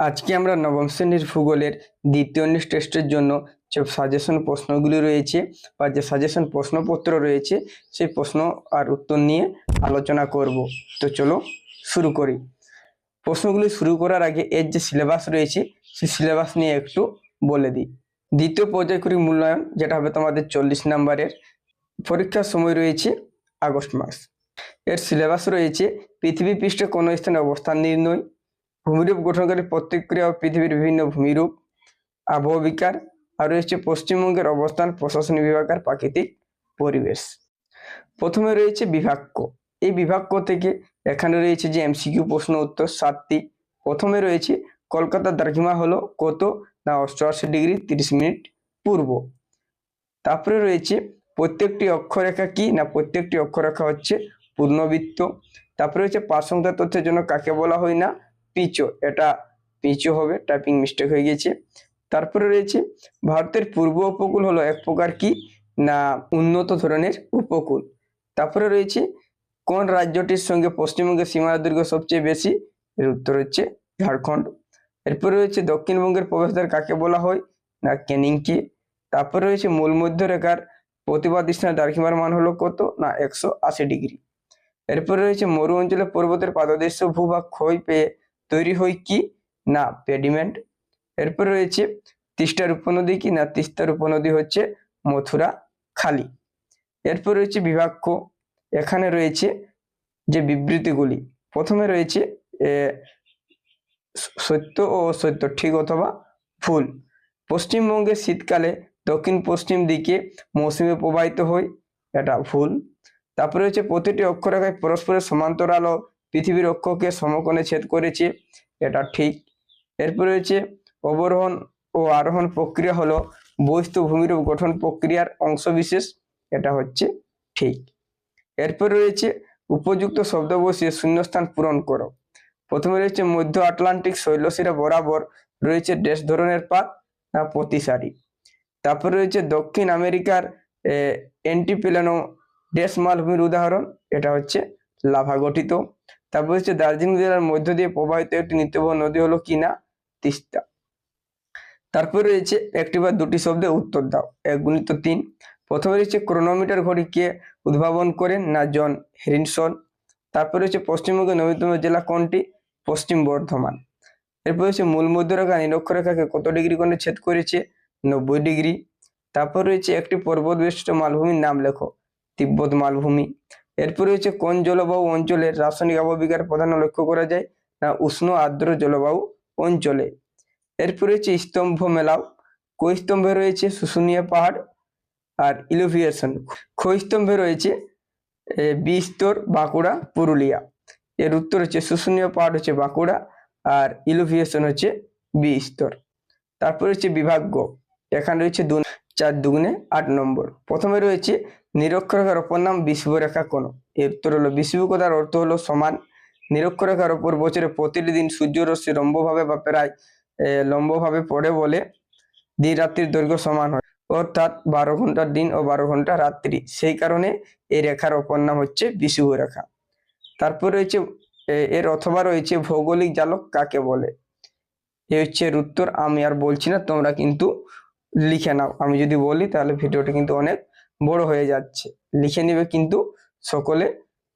আজকে আমরা নবম শ্রেণির ভূগোলের দ্বিতীয় নিট টেস্টের জন্য যে সাজেশন প্রশ্নগুলি রয়েছে বা যে সাজেশন প্রশ্নপত্র রয়েছে, সেই প্রশ্ন আর উত্তর নিয়ে আলোচনা করব। তো চলো শুরু করি। প্রশ্নগুলি শুরু করার আগে এর যে সিলেবাস রয়েছে, সেই সিলেবাস নিয়ে একটু বলে দিই। দ্বিতীয় পর্যায়ক্রমিক মূল্যায়ন, যেটা হবে তোমাদের চল্লিশ নাম্বারের পরীক্ষার সময় রয়েছে আগস্ট মাস। এর সিলেবাস রয়েছে, পৃথিবী পৃষ্ঠে কোনো স্থানে অবস্থান নির্ণয় ভূমিরূপ গঠনকারী প্রতিক্রিয়া ও পৃথিবীর বিভিন্ন ভূমিরূপ আবহাওয়া বিকার আর রয়েছে পশ্চিমবঙ্গের অবস্থান প্রশাসনিক বিভাগের প্রাকৃতিক পরিবেশ। প্রথমে রয়েছে বিভাগ্য এই বিভাগ্য থেকে এখানে রয়েছে যে এমসিকিউ প্রশ্ন উত্তর সাতটি। প্রথমে রয়েছে কলকাতার দ্রাঘিমা হলো কত না অষ্টআশি ডিগ্রি তিরিশ মিনিট পূর্ব। তারপরে রয়েছে, প্রত্যেকটি অক্ষরেখা কি না প্রত্যেকটি অক্ষরেখা হচ্ছে পূর্ণবৃত্ত। তারপরে হচ্ছে পার্শ্বংখ্যা তথ্যের জন্য কাকে বলা হয় না পিচো, এটা পিচো হবে টাইপিং মিস্টেক হয়ে গেছে। তারপরে রয়েছে, ভারতের পূর্ব উপকূল হলো এক প্রকার কি? না, উন্নত ধরনের উপকূল। তারপরে রয়েছে, কোন রাজ্যটির সঙ্গে পশ্চিমবঙ্গের সীমানা দৈর্ঘ্য সবচেয়ে বেশি? এর উত্তর হচ্ছে ঝাড়খণ্ড। এরপরে রয়েছে, দক্ষিণবঙ্গের প্রবেশদ্বার কাকে বলা হয়? না ক্যানিংকে তারপরে রয়েছে, মূল মধ্যরেখার প্রতিবাদ স্থানের দ্রাঘিমার মান হলো কত? না, একশো আশি ডিগ্রি। এরপরে রয়েছে, মরু অঞ্চলে পর্বতের পাদদেশ্য ভূভাগ ক্ষয় পেয়ে তৈরি হয় কি? না, পেডিমেন্ট। এরপর রয়েছে তিস্তার উপনদী কি? না তিস্তার উপনদী হচ্ছে মথুরা খালি। এরপর রয়েছে বিভাগ্য এখানে রয়েছে যে বিবৃতিগুলি। প্রথমে রয়েছে সত্য ও অসত্য, ঠিক অথবা ভুল। পশ্চিমবঙ্গে শীতকালে দক্ষিণ পশ্চিম দিকে মৌসুমে প্রবাহিত হয় এটা ভুল। তারপরে হচ্ছে প্রতিটি অক্ষরেখায় পরস্পরের সমান্তরাল ও পৃথিবীর অক্ষকে সমকোণে ছেদ করেছে, এটা ঠিক। এরপরে রয়েছে, অবরোহণ ও আরোহণ প্রক্রিয়া হলো বস্তু ভূমিরূপ গঠন প্রক্রিয়ার অংশবিশেষ, এটা হচ্ছে ঠিক। এরপর রয়েছে, উপযুক্ত শব্দ বসিয়ে শূন্যস্থান পূরণ করো। প্রথমে রয়েছে, মধ্য আটলান্টিক শৈলশিরা বরাবর রয়েছে ড্যাশ ধরনের পাত, না প্রতিসারি। তারপর রয়েছে, দক্ষিণ আমেরিকার অ্যান্টিপেলানো ড্যাশ মালভূমির উদাহরণ, এটা হচ্ছে লাভা গঠিত। তারপর হচ্ছে দার্জিলিং জেলার মধ্য দিয়ে প্রবাহিত একটি নিত্যবহ নদী হলো কিনা? তিস্তা। তারপরে রয়েছে একটি বা দুটি শব্দে উত্তর দাও। এক গুণিত তিন। প্রথমে রয়েছে ক্রোনোমিটার ঘড়ি কে উদ্ভাবন করেন না জন হেরিনসন। তারপরে রয়েছে পশ্চিমবঙ্গের নবীনতম জেলা কোনটি? পশ্চিম বর্ধমান। এরপর হচ্ছে মূল মধ্যরেখা নিরক্ষরেখাকে কত ডিগ্রি কোণে ছেদ করেছে? নব্বই ডিগ্রি। তারপর রয়েছে একটি পর্বত বেষ্টিত মালভূমির নাম লেখো। তিব্বত মালভূমি। এরপর রয়েছে কোন জলবায়ু অঞ্চলে রাসায়নিক আবহবিকার প্রধান লক্ষ্য করা যায়? না, উষ্ণ আর্দ্র জলবায়ু অঞ্চলে। এরপরে রয়েছে স্তম্ভ মেলাও। কই স্তম্ভে রয়েছে শুশুনিয়া পাহাড় আর ইলোভিয়েশন। ক্ষয়স্তম্ভে রয়েছে বিস্তর বাঁকুড়া, পুরুলিয়া। এর উত্তর হচ্ছে শুশুনিয়া পাহাড় হচ্ছে বাঁকুড়া আর ইলোভিয়েশন হচ্ছে বিস্তর। তারপর হচ্ছে বিভাগ্য। এখানে রয়েছে চার দুগুণে আট নম্বর। প্রথমে রয়েছে নিরক্ষরেখার অপর নাম বিষুবরেখা কোন এর উত্তর হলো বিষুবকতার অর্থ হলো সমান। নিরক্ষরেখার ওপর বছরে প্রতিটি দিন সূর্যরশ্মি লম্বভাবে বা প্রায় লম্বভাবে পড়ে বলে দিন রাত্রির দৈর্ঘ্য সমান হয়। অর্থাৎ বারো ঘণ্টার দিন ও বারো ঘণ্টা রাত্রি। সেই কারণে এই রেখার অপর নাম হচ্ছে বিষুব রেখা তারপর রয়েছে এর অথবা রয়েছে ভৌগোলিক জালক কাকে বলে? এ হচ্ছে এর উত্তর, আমি আর বলছি না, তোমরা কিন্তু লিখে নাও। আমি যদি বলি তাহলে ভিডিওটা কিন্তু অনেক বড় হয়ে যাচ্ছে। লিখে নেবে কিন্তু সকলে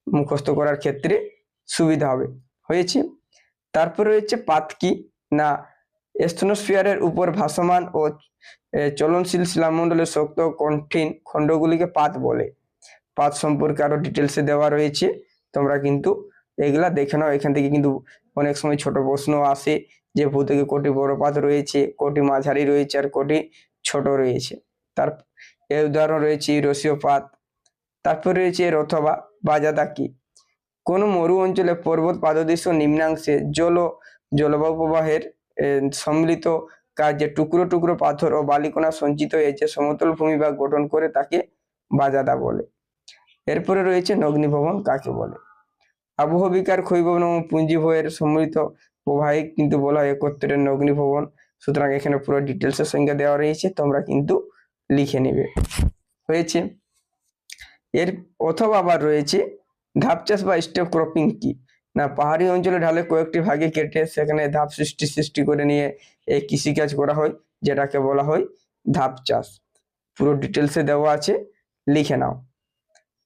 মুখস্থ করার ক্ষেত্রে সুবিধা হবে। হয়েছে? তারপরে রয়েছে পাত কি? না স্থনোস্ফিয়ারের উপর ভাসমান ও চলনশীল শিলামণ্ডলের শক্ত কঠিন খণ্ডগুলিকে পাত বলে। পাত সম্পর্কে আরও ডিটেলসে দেওয়া রয়েছে। তোমরা কিন্তু এগুলা দেখে নাও, এখান থেকে কিন্তু অনেক সময় ছোট প্রশ্ন আসে যে ভূতকে কোটি বড় পাত রয়েছে, কোটি মাঝারি রয়েছে আর কোটি ছোট রয়েছে। তার এর উদাহরণ রয়েছে ইউরোসীয় পাত, তারপর রয়েছে এর অথবা বাজাদা কি কোন মরু অঞ্চলে পর্বত পাদদেশ নিম্নাংশে জল জলবায়ু প্রবাহের সম্মিলিত কাজে টুকরো টুকরো পাথর ও বালিকোনা সঞ্চিত হয়েছে, সমতল ভূমি বা গঠন করে তাকে বাজাদা বলে। এরপরে রয়েছে নগ্নিভবন কাকে বলে? আবহবিকার ক্ষয়ভবন এবং পুঞ্জিভয়ের সম্মিলিত প্রবাহে কিন্তু বলা হয় একত্রের নগ্নিভবন সুতরাং এখানে পুরো ডিটেলসের সংখ্যা দেওয়া রয়েছে, তোমরা কিন্তু লিখে নেবে। হয়েছে। এর অথবা আবার রয়েছে ধাপ চাষ বা স্টেপ ক্রপিং কি? না, পাহাড়ি অঞ্চলে ঢালে কয়েকটি ভাগে কেটে সেখানে ধাপ সৃষ্টি সৃষ্টি করে নিয়ে এই কৃষিকাজ করা হয়, যেটাকে বলা হয় ধাপ চাষ পুরো ডিটেলসে দেওয়া আছে, লিখে নাও।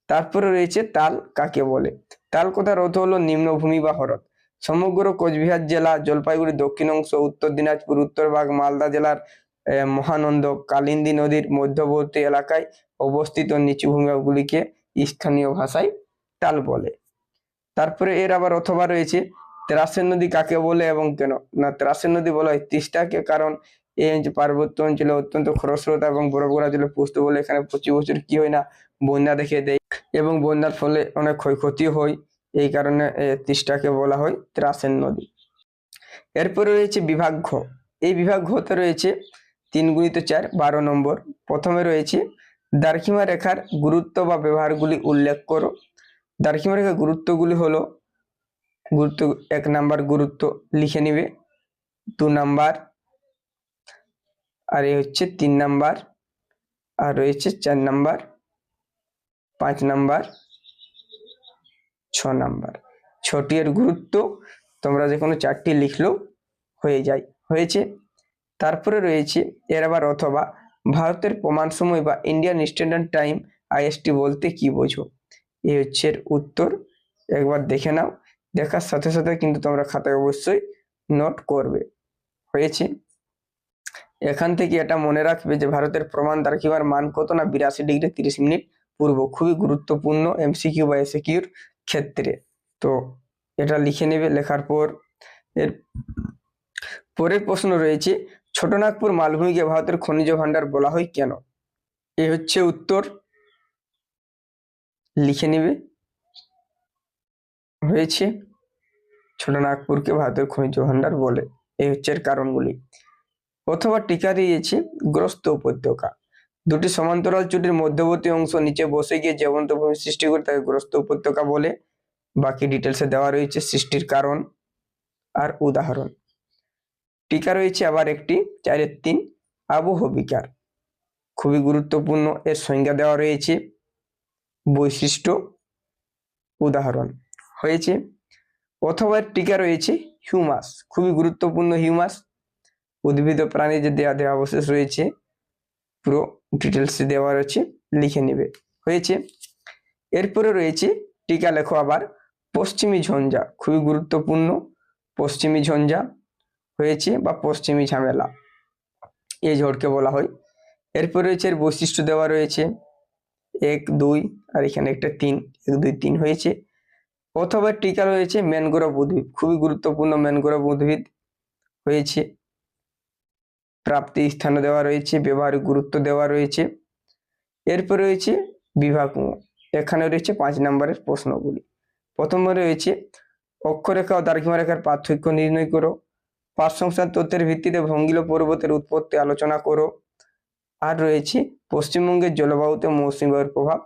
তারপরে রয়েছে তাল কাকে বলে? তাল কথার অর্থ হলো নিম্নভূমি বা হরদ সমগ্র কোচবিহার জেলা জলপাইগুড়ি দক্ষিণ অংশ, উত্তর দিনাজপুর উত্তরভাগ মালদা জেলার মহানন্দ, কালিন্দী নদীর মধ্যবর্তী এলাকায় অবস্থিত নিচু ভূমিগুলিকে স্থানীয় ভাষায় তাল বলে। তারপরে এর আবার অথবা রয়েছে, ত্রাসের নদী কাকে বলে এবং কেন? না, ত্রাসের নদী বলা হয় তিস্তাকে কারণ এই অঞ্চল পার্বত্য অঞ্চলে অত্যন্ত খরস্রোতা এবং বরফ গড়া জলে পুষ্ট বলে এখানে প্রতি বছর কি হয় না, বন্যা দেখে দেয়। এবং বন্যার ফলে অনেক ক্ষয়ক্ষতিও হয়। এই কারণে এ, তিস্তাকে বলা হয় ত্রাসের নদী। এরপরে রয়েছে বিভাগ ঘ। এই বিভাগ ঘতে রয়েছে তিন গুণিত চার বারো নম্বর। প্রথমে রয়েছে দার্ঘিমা রেখার গুরুত্ব বা ব্যবহারগুলি উল্লেখ করো। দার্ঘিমা রেখার গুরুত্বগুলি হলো গুরুত্ব এক নাম্বার গুরুত্ব লিখে নিবে দু নাম্বার আর এই হচ্ছে তিন নাম্বার আর রয়েছে চার নাম্বার। পাঁচ নাম্বার, ছ নাম্বার। ছটি এর গুরুত্ব তোমরা যে কোনো চারটি লিখলেও হয়ে যায়, হয়েছে। তারপরে রয়েছে, এর আবার অথবা ভারতের প্রমাণ সময় বা ইন্ডিয়ান স্ট্যান্ডার্ড টাইম আইএসটি বলতে কি বোঝো? এই হচ্ছে এর উত্তর। একবার দেখে নাও। দেখার সাথে সাথে কিন্তু তোমরা খাতায় অবশ্যই নোট করবে। হয়েছে। এখান থেকে এটা মনে রাখবে যে ভারতের প্রমাণ দার্ঘিমার মান কত না বিরাশি ডিগ্রি তিরিশ মিনিট পূর্ব খুবই গুরুত্বপূর্ণ এমসিকিউ বা এসিকিউর ক্ষেত্রে। তো এটা লিখে নেবে লেখার পর। এর পরের প্রশ্ন রয়েছে, ছোটনাগপুর মালভূমিকে ভারতের খনিজ ভান্ডার বলা হয় কেন? এ হচ্ছে উত্তর। লিখে নেবে। হয়েছে, ছোটনাগপুরকে ভারতের খনিজ ভান্ডার বলে। এই হচ্ছে এর কারণগুলি। অথবা টিকা দিয়েছে, গ্রস্ত উপত্যকা। দুটি সমান্তরাল চুটির মধ্যবর্তী অংশ নিচে বসে গিয়ে জীবন্ত ভূমি সৃষ্টি করে তাকে গ্রস্ত উপত্যকা বলে বাকি ডিটেলসে দেওয়া রয়েছে সৃষ্টির কারণ আর উদাহরণ। টিকা রয়েছে আবার একটি চারের তিন আবহ বিকার খুবই গুরুত্বপূর্ণ এর সংজ্ঞা দেওয়া রয়েছে। বৈশিষ্ট্য, উদাহরণ হয়েছে। অথবা টিকা রয়েছে হিউমাস, খুবই গুরুত্বপূর্ণ হিউমাস। উদ্ভিদ ও প্রাণীর যে দেয়া অবশেষ রয়েছে। পুরো ডিটেলস দেওয়া রয়েছে, লিখে নেবে। হয়েছে? এরপরে রয়েছে, টিকা লেখো আবার, পশ্চিমী ঝঞ্ঝা, খুবই গুরুত্বপূর্ণ, পশ্চিমী ঝঞ্ঝা, হয়েছে বা পশ্চিমী ঝামেলা, এই ঝড়কে বলা হয়। এরপরে রয়েছে, এর বৈশিষ্ট্য দেওয়া রয়েছে, এক, দুই, আর এখানে একটা তিন, এক, দুই, তিন হয়েছে। অথবা টিকা রয়েছে, ম্যানগ্রোভ উদ্ভিদ, খুবই গুরুত্বপূর্ণ ম্যানগ্রোভ উদ্ভিদ, হয়েছে। প্রাপ্তি স্থান দেওয়া রয়েছে, ব্যবহারিক গুরুত্ব দেওয়া রয়েছে। এরপর রয়েছে বিভাগ। এখানে রয়েছে পাঁচ নম্বরের প্রশ্নগুলি। প্রথমে রয়েছে, অক্ষরেখা ও রেখার পার্থক্য নির্ণয় করো। পাঁচ সংস্থান তথ্যের ভিত্তিতে ভঙ্গিল পর্বতের উৎপত্তি আলোচনা করো। আর রয়েছে, পশ্চিমবঙ্গের জলবায়ুতে মৌসুমী বায়ুর প্রভাব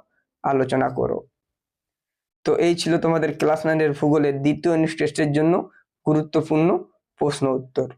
আলোচনা করো। তো এই ছিল তোমাদের ক্লাস নাইনের ভূগোলের দ্বিতীয় ইউনিট জন্য গুরুত্বপূর্ণ প্রশ্ন উত্তর।